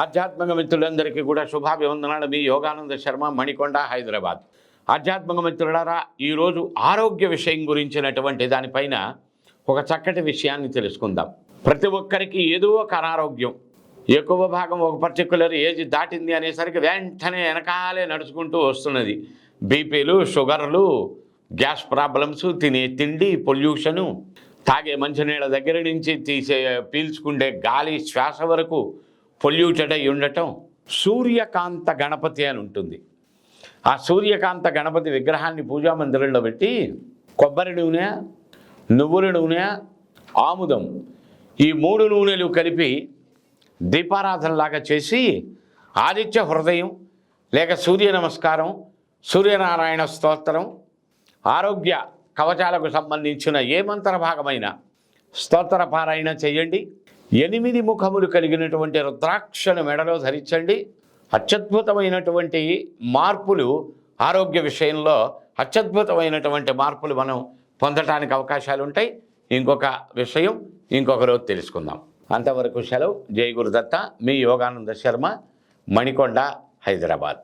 ఆధ్యాత్మిక మిత్రులందరికీ కూడా శుభాభివందనాలు. మీ యోగానంద శర్మ మణికొండ హైదరాబాద్. ఆధ్యాత్మిక మిత్రులారా ఈరోజు ఆరోగ్య విషయం గురించినటువంటి దానిపైన ఒక చక్కటి విషయాన్ని తెలుసుకుందాం. ప్రతి ఒక్కరికి ఏదో ఒక అనారోగ్యం. ఎక్కువ భాగం ఒక పర్టికులర్ ఏజ్ దాటింది అనేసరికి వెంటనే వెనకాలే నడుచుకుంటూ వస్తున్నది. బీపీలు షుగర్లు గ్యాస్ ప్రాబ్లమ్స్ తినే తిండి పొల్యూషను తాగే మంచినీళ్ళ దగ్గర నుంచి తీసే పీల్చుకుండే గాలి శ్వాస వరకు పొల్యూటెడ్ అయి ఉండటం సూర్యకాంత గణపతి అని ఉంటుంది. ఆ సూర్యకాంత గణపతి విగ్రహాన్ని పూజా మందిరంలో పెట్టి కొబ్బరి నూనె నువ్వుల నూనె ఆముదం ఈ మూడు నూనెలు కలిపి దీపారాధనలాగా చేసి ఆదిత్య హృదయం లేక సూర్య నమస్కారం సూర్యనారాయణ స్తోత్రం ఆరోగ్య కవచాలకు సంబంధించిన ఏ మంత్రభాగమైన స్తోత్ర పారాయణ చేయండి. ఎనిమిది ముఖములు కలిగినటువంటి రుద్రాక్షను మెడలో ధరించండి. అత్యద్భుతమైనటువంటి మార్పులు ఆరోగ్య విషయంలో అత్యద్భుతమైనటువంటి మార్పులు మనం పొందటానికి అవకాశాలు ఉంటాయి. ఇంకొక విషయం ఇంకొక రోజు తెలుసుకుందాం. అంతవరకు సెలవు. జై గురుదత్త. మీ యోగానంద శర్మ మణికొండ హైదరాబాద్.